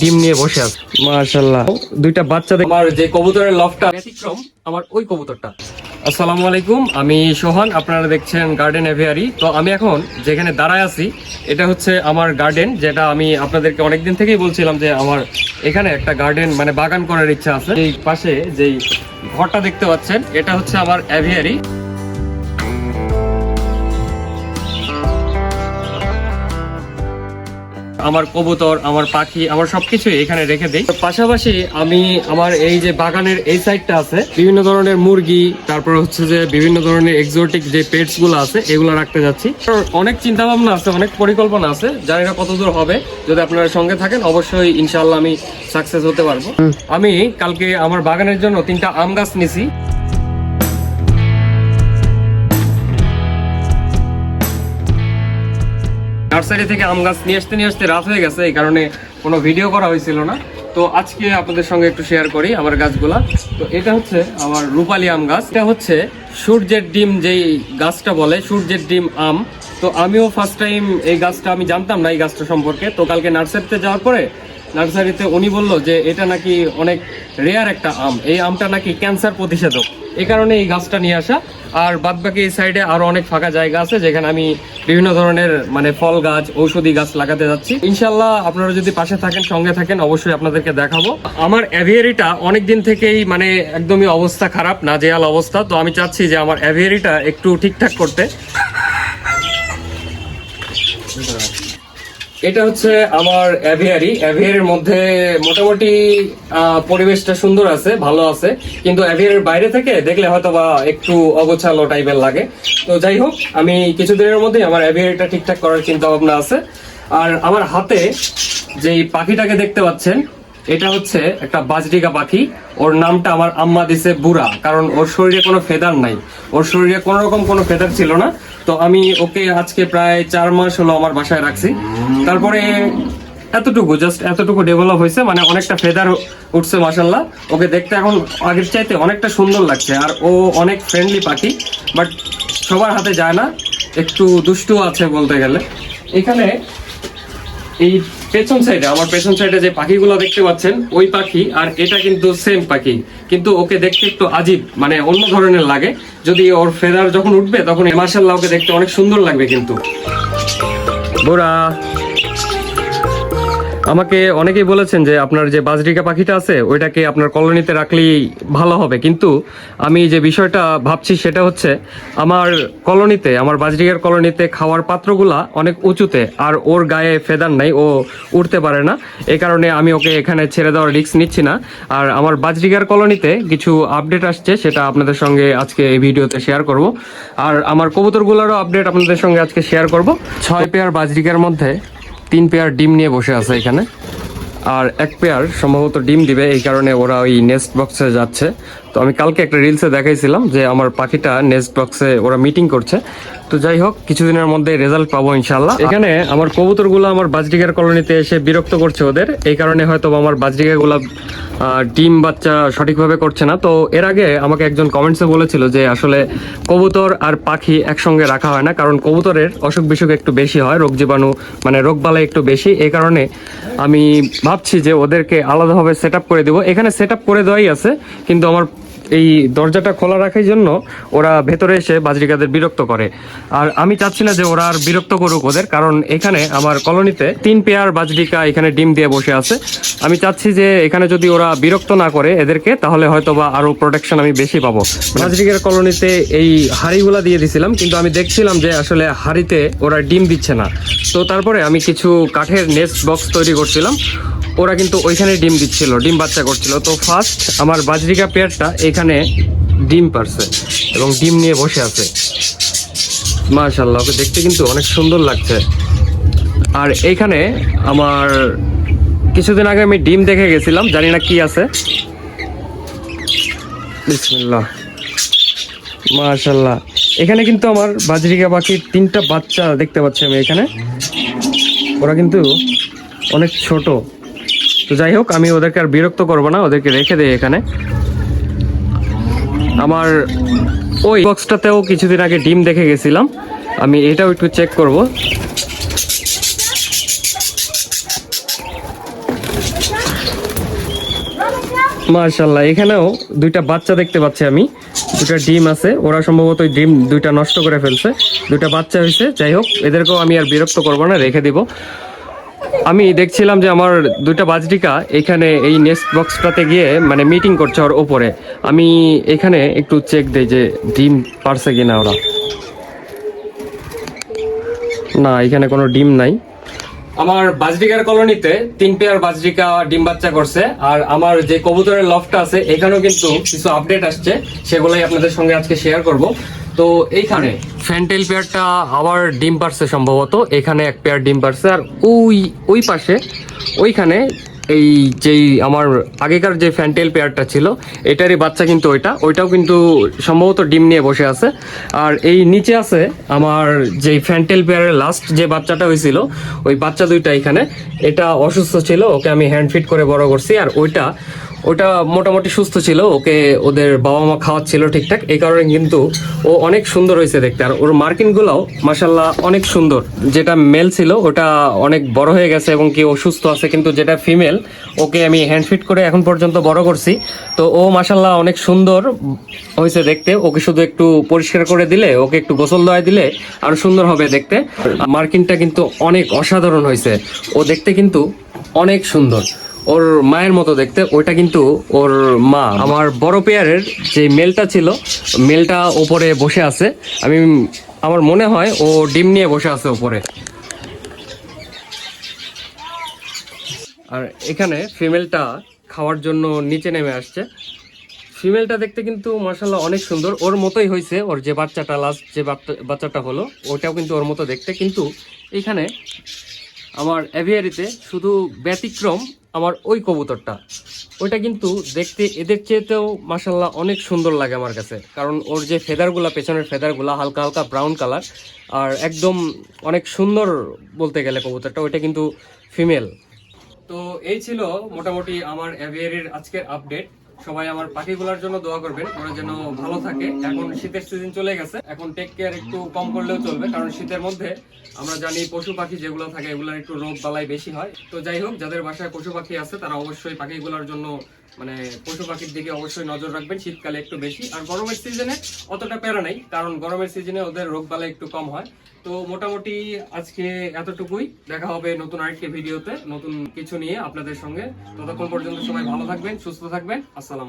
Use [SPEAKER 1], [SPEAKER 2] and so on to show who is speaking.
[SPEAKER 1] ডিম নিয়ে বসে আছে। মাশাল্লাহ দুইটা বাচ্চা আমার যে কবুতরের লফটা ব্যতিক্রম আমার ওই কবুতরটা। আসসালামু আলাইকুম আমি সোহান আপনারা দেখছেন গার্ডেন এভিয়ারি তো আমি এখন যেখানে দাঁড়ায় আছি এটা হচ্ছে আমার গার্ডেন যেটা আমি আপনাদেরকে অনেকদিন থেকেই বলছিলাম যে আমার এখানে একটা গার্ডেন মানে বাগান করার ইচ্ছা আছে। এই পাশে যেই ঘরটা দেখতে পাচ্ছেন এটা হচ্ছে আমার অ্যাভিয়ারি আমার কবুতর আমার পাখি আমার সবকিছু এখানে রেখে দেই। পাশাপাশি আমি আমার এই যে বাগানের এই সাইডটা আছে বিভিন্ন ধরনের মুরগি তারপর হচ্ছে যে বিভিন্ন ধরনের এক্সোটিক যে পেটসগুলো আছে এগুলো রাখতে যাচ্ছি। অনেক চিন্তা ভাবনা আছে অনেক পরিকল্পনা আছে জানি না কতদূর হবে। যদি আপনারা সঙ্গে থাকেন অবশ্যই ইনশাল্লাহ আমি সাকসেস হতে পারব। আমি কালকে আমার বাগানের জন্য তিনটা আম গাছ নিছি। নার্সারি থেকে আম গাছ নিয়ে আসতে নিয়ে আসতে রাত হয়ে গেছে, এই কারণে কোনো ভিডিও করা হয়েছিল না। তো আজকে আপনাদের সঙ্গে একটু শেয়ার করি আমার গাছগুলা। তো এটা হচ্ছে আমার রূপালি আম গাছ। এটা হচ্ছে সূর্যের ডিম যেই গাছটা বলে, সূর্যের ডিম আম। তো আমিও ফার্স্ট টাইম এই গাছটা আমি জানতাম না এই গাছটা সম্পর্কে। তো কালকে নার্সারিতে যাওয়ার পরে নার্সারিতে উনি বলল যে এটা নাকি অনেক রেয়ার একটা আম। এই আমটা নাকি ক্যান্সার প্রতিষেধক। এই কারণে এই গাছটা নিয়ে আসা। আর বাদবাকি এই সাইডে আরও অনেক ফাঁকা জায়গা আছে, যেখানে আমি বিভিন্ন ধরনের মানে ফল গাছ, ঔষধি গাছ লাগাতে যাচ্ছি। ইনশাল্লাহ আপনারা যদি পাশে থাকেন, সঙ্গে থাকেন, অবশ্যই আপনাদেরকে দেখাবো। আমার অ্যাভিয়ারিটা অনেক দিন থেকেই মানে একদমই অবস্থা খারাপ না নাজেহাল অবস্থা। তো আমি চাচ্ছি যে আমার অ্যাভিয়ারিটা একটু ঠিকঠাক করতে। এটা হচ্ছে আমার অ্যাভিয়ারি। অ্যাভিয়ারির মধ্যে মোটামুটি পরিবেশটা সুন্দর আছে, ভালো আছে। কিন্তু অ্যাভিয়ারির বাইরে থেকে দেখলে হয়তো বা একটু অগোছালো টাইপের লাগে। তো যাই হোক, আমি কিছুদিনের মধ্যেই আমার অ্যাভিয়ারিটা ঠিকঠাক করার চিন্তা ভাবনা আছে। আর আমার হাতে যেই পাখিটাকে দেখতে পাচ্ছেন এটা হচ্ছে একটা বাজরিকা পাখি। ওর নামটা আমার আম্মা দিছে বুড়া, কারণ ওর শরীরে কোনো ফেদার নাই। ওর শরীরে কোনো রকম কোনো ফেদার ছিল না। তো আমি ওকে আজকে প্রায় চার মাস হলো আমার বাসায় রাখছি। তারপরে এতটুকু জাস্ট এতটুকু ডেভেলপ হয়েছে মানে অনেকটা ফেদার উঠছে মাসাল্লাহ ওকে দেখতে এখন আগের চাইতে অনেকটা সুন্দর লাগছে, আর ও অনেক ফ্রেন্ডলি পাখি বাট সবার হাতে যায় না। একটু দুষ্টু আছে বলতে গেলে। এখানে এই পেছন সাইডে আমার পেছন সাইডে যে পাখিগুলো দেখতে পাচ্ছেন, ওই পাখি আর এটা কিন্তু সেম পাখি। কিন্তু ওকে দেখতে একটু আজীব মানে অন্য ধরনের লাগে। যদি ওর ফেদার যখন উঠবে, তখন মার্শাল্লাহ ওকে দেখতে অনেক সুন্দর লাগবে কিন্তু। বোরা। আমাকে অনেকেই বলেছেন যে আপনার যে বাজরিকা পাখিটা আছে, ওইটাকে আপনার কলোনিতে রাখলেই ভালো হবে। কিন্তু আমি যে বিষয়টা ভাবছি সেটা হচ্ছে, আমার কলোনিতে, আমার বাজরিকার কলোনিতে খাওয়ার পাত্রগুলা অনেক উঁচুতে, আর ওর গায়ে ফেদার নাই, ও উঠতে পারে না। এ কারণে আমি ওকে এখানে ছেড়ে দেওয়ার রিস্ক নিচ্ছি না। আর আমার বাজরিকার কলোনিতে কিছু আপডেট আসছে, সেটা আপনাদের সঙ্গে আজকে এই ভিডিওতে শেয়ার করব। আর আমার কবুতরগুলোরও আপডেট আপনাদের সঙ্গে আজকে শেয়ার করব। ছয় পেয়ার বাজরিকার মধ্যে তিন পেয়ার ডিম নিয়ে বসে আছে এখানে। আর এক পেয়ার সম্ভবত ডিম দিবে, এই কারণে ওরা ওই নেস্ট বক্সে যাচ্ছে। তো আমি কালকে একটা রিলসে দেখাইছিলাম যে আমার পাখিটা নেস্ট বক্সে ওরা মিটিং করছে। তো যাই হোক কিছুদিনের মধ্যে রেজাল্ট পাবো ইনশাল্লাহ এখানে আমার কবুতরগুলো আমার বাজরিকার কলোনিতে এসে বিরক্ত করছে ওদের। এই কারণে হয়তো আমার বাজরিকাগুলো আহ, ডিম বাচ্চা সঠিকভাবে করছে না। তো এর আগে আমাকে একজন কমেন্টসে বলেছিল যে আসলে কবুতর আর পাখি একসঙ্গে রাখা হয় না কারণ কবুতরের অসুখ বিসুখ একটু বেশি হয় রোগ জীবাণু মানে রোগ বালাই একটু বেশি। এই কারণে আমি ভাবছি যে ওদেরকে আলাদাভাবে সেট করে দেবো। এখানে সেট করে দেওয়াই আছে কিন্তু আমার এই দরজাটা খোলা রাখার জন্য ওরা ভেতরে এসে বাজরিকাদের বিরক্ত করে। আর আমি চাচ্ছি না যে ওরা আর বিরক্ত করুক ওদের, কারণ এখানে আমার কলোনিতে তিন পেয়ার বাজরিকা এখানে ডিম দিয়ে বসে আছে। আমি চাচ্ছি যে এখানে যদি ওরা বিরক্ত না করে এদেরকে, তাহলে হয়তো বা আরও প্রোটেকশন আমি বেশি পাবো। বাজরিকার কলোনিতে এই হাড়িগুলা দিয়ে দিছিলাম, কিন্তু আমি দেখছিলাম যে আসলে হাড়িতে ওরা ডিম দিচ্ছে না। তো তারপরে আমি কিছু কাঠের নেস্ট বক্স তৈরি করছিলাম। ওরা কিন্তু ওইখানে ডিম দিচ্ছিল, ডিম বাচ্চা করছিল। তো ফার্স্ট আমার বাজরিকা পেয়ারটা এখানে ডিম পারছে এবং ডিম নিয়ে বসে আছে। মাশাল্লাহ ওকে দেখতে কিন্তু অনেক সুন্দর লাগছে। আর এইখানে আমার কিছুদিন আগে আমি ডিম দেখে গেছিলাম, জানি না কি আছে। মাশাল্লাহ এখানে কিন্তু আমার বাজরিকা পাখির তিনটা বাচ্চা দেখতে পাচ্ছি আমি এখানে। ওরা কিন্তু অনেক ছোট। তো যাই হোক, আমি ওদেরকে আর বিরক্ত করব না, ওদেরকে রেখে দেই এখানে। আমার ওই বক্সটাতেও কিছুদিন আগে ডিম দেখে গেছিলাম। আমি এটাও একটু চেক করব। মার্শাল্লাহ এখানেও দুইটা বাচ্চা দেখতে পাচ্ছি আমি। দুটা ডিম আছে, ওরা সম্ভবত ডিম দুইটা নষ্ট করে ফেলছে। দুইটা বাচ্চা হয়েছে, যাই হোক, এদেরকেও আমি আর বিরক্ত করব না, রেখে দিব। আমি দেখছিলাম যে আমার দুইটা বাজরিকা এখানে এই নেক্সট বক্সটাতে গিয়ে মানে মিটিং করছে ওর ওপরে। আমি এখানে একটু চেক দেই যে ডিম পারছে কিনা ওরা। না, এখানে কোনো ডিম নাই। আমার বাজরিকার কলোনিতে তিন পেয়ার বাজরিকা ডিম বাচ্চা করছে, আর আমার যে কবুতরের লফটা আছে, এখানেও কিন্তু কিছু আপডেট আসছে, সেগুলোই আপনাদের সঙ্গে আজকে শেয়ার করব। তো এইখানে ফ্যান্টেল পেয়ারটা আবার ডিম পারছে সম্ভবত। এখানে এক পেয়ার ডিম পারছে আর ওই ওই পাশে, ওইখানে এই যেই আমার আগেকার যে ফ্যান্টেল পেয়ারটা ছিল, এটারই বাচ্চা কিন্তু ওইটা। ওইটাও কিন্তু সম্ভবত ডিম নিয়ে বসে আছে। আর এই নিচে আছে আমার যেই ফ্যান্টেল পেয়ারের লাস্ট যে বাচ্চাটা হয়েছিল, ওই বাচ্চা দুইটা এখানে। এটা অসুস্থ ছিল, ওকে আমি হ্যান্ড ফিট করে বড় করছি। আর ওইটা ওটা মোটামুটি সুস্থ ছিল, ওকে ওদের বাবা মা খাওয়াচ্ছিল ঠিকঠাক, এই কারণে কিন্তু ও অনেক সুন্দর হয়েছে দেখতে। আর ওর মার্কিং গুলাও মাসাল্লাহ অনেক সুন্দর। যেটা মেল ছিল, ওটা অনেক বড় হয়ে গেছে এবং কি ও সুস্থ আছে, কিন্তু যেটা ফিমেল ওকে আমি হ্যান্ড ফিট করে এখন পর্যন্ত বড় করছি। তো ও মাসাল্লাহ অনেক সুন্দর হয়েছে দেখতে। ওকে শুধু একটু পরিষ্কার করে দিলে, ওকে একটু গোসল দেওয়া দিলে আরও সুন্দর হবে দেখতে। মার্কিনটা কিন্তু অনেক অসাধারণ হয়েছে। ও দেখতে কিন্তু অনেক সুন্দর। ওর মায়ের মতো দেখতে, ওইটা কিন্তু ওর মা। আমার বড় পেয়ারের যে মেলটা ছিল, মেলটা ওপরে বসে আছে। আমি, আমার মনে হয় ও ডিম নিয়ে বসে আছে ওপরে। আর এখানে ফিমেলটা খাওয়ার জন্য নিচে নেমে আসছে। ফিমেলটা দেখতে কিন্তু মার্শাল্লাহ অনেক সুন্দর। ওর মতোই হয়েছে ওর যে বাচ্চাটা লাস্ট যে বাচ্চা- বাচ্চাটা হলো ওটাও কিন্তু ওর মতো দেখতে। কিন্তু এখানে আমার অ্যাভিয়ারিতে শুধু ব্যতিক্রম আমার ওই কবুতরটা। ওইটা কিন্তু দেখতে, এদের চেয়েতেও মাসাল্লাহ অনেক সুন্দর লাগে আমার কাছে। কারণ ওর যে ফেদারগুলা, পেছনের ফেদারগুলা হালকা হালকা ব্রাউন কালার আর একদম অনেক সুন্দর বলতে গেলে কবুতরটা, ওইটা কিন্তু ফিমেল তো এই ছিল মোটামুটি আমার অ্যাভিয়ারির আজকের আপডেট সবাই আমার পাখিগুলোর জন্য দোয়া করবেন, ওরা যেন ভালো থাকে। এখন শীতের সিজন চলে গেছে, এখন টেক কেয়ার একটু কম করলেও চলবে, কারণ শীতের মধ্যে আমরা জানি পশু পাখি যেগুলো থাকে, এগুলোর একটু রোগ বালাই বেশি হয়। তো যাই হোক, যাদের বাসায় পশু পাখি আছে, তারা অবশ্যই পাখিগুলোর জন্য মানে পশু পাখির দিকে অবশ্যই নজর রাখবেন, শীতকালে একটু বেশি। আর গরমের সিজনে অতটা প্যারা নাই, কারণ গরমের সিজনে ওদের রোগ বালা একটু কম হয়। তো মোটামুটি আজকে এতটুকুই। দেখা হবে নতুন আরেকটি ভিডিওতে নতুন কিছু নিয়ে আপনাদের সঙ্গে। ততক্ষণ পর্যন্ত সবাই ভালো থাকবেন, সুস্থ থাকবেন। আসসালাম